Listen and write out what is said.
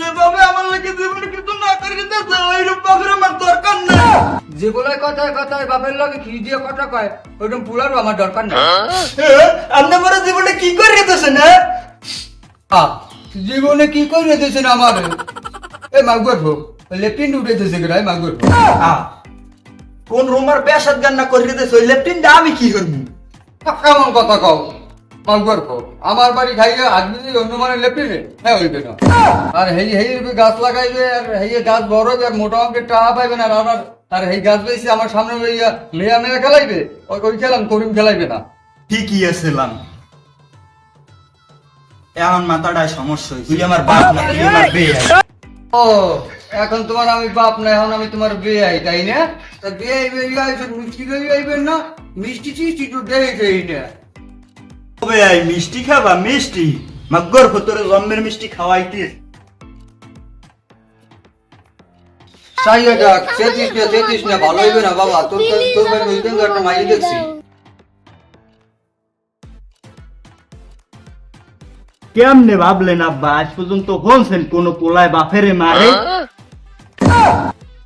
সেভাবে আমার লাগে জীবনে কিছু না করে দিতেছে ওইরূপ বাপের আমার দরকার না। যেগুলো কথায় কথায় বাপের লগে কি দিয়ে কথা কয় ওইরকম পুলারও আমার দরকার নেই আপনি আমার জীবনে কি করে দিতেছেন হ্যাঁ জীবনে কি করে দিয়েছেন আমার? এ মাগুর হোক লেফটিন উঠে দিয়েছে গেলাই মাগুর কোন রুমার পেশাদ গান না করে দিতেছে ওই লেফটিনটা আমি কি করব? কেমন কথা কও? মাগুর আমার বাড়ি খাইয়ে আদমি অন্য মানে লেফটিনে হ্যাঁ হইবে না। আর হেই হেই গাছ লাগাইবে আর হেই গাছ বড় হবে আর মোটা অঙ্কের টাকা পাইবে না। আর আর- হেই গাছ বেশি আমার সামনে মেয়া মেয়া খেলাইবে। ওই ওই খেলাম করিম খেলাইবে না। ঠিকই আছিলাম এখন মাথাটায় সমস্যা তুই আমার বাপ না তুই আমার বেয়ে ও এখন তোমার আমি বাপ না এখন আমি তোমার বিয়ে আই তাই না? তা বিয়ে আইবে মিষ্টি লই আইবেন না? মিষ্টি টিষ্টি তো দেই দেই না। তবে এই মিষ্টি খাবা? মিষ্টি। মাগ্গর ভেতরে জন্মের মিষ্টি খাওয়াইতে। সাইয়া যাক তেতিস না তেতিস না ভালো হইবে না বাবা। তোর তোর তোর বাড়ি ওইখান থেকে একটা মাইয়ে দেখছি। কেমনে ভাবলেন আব্বা? আজ পর্যন্ত বলছেন কোন পোলায় বাপেরে মারে।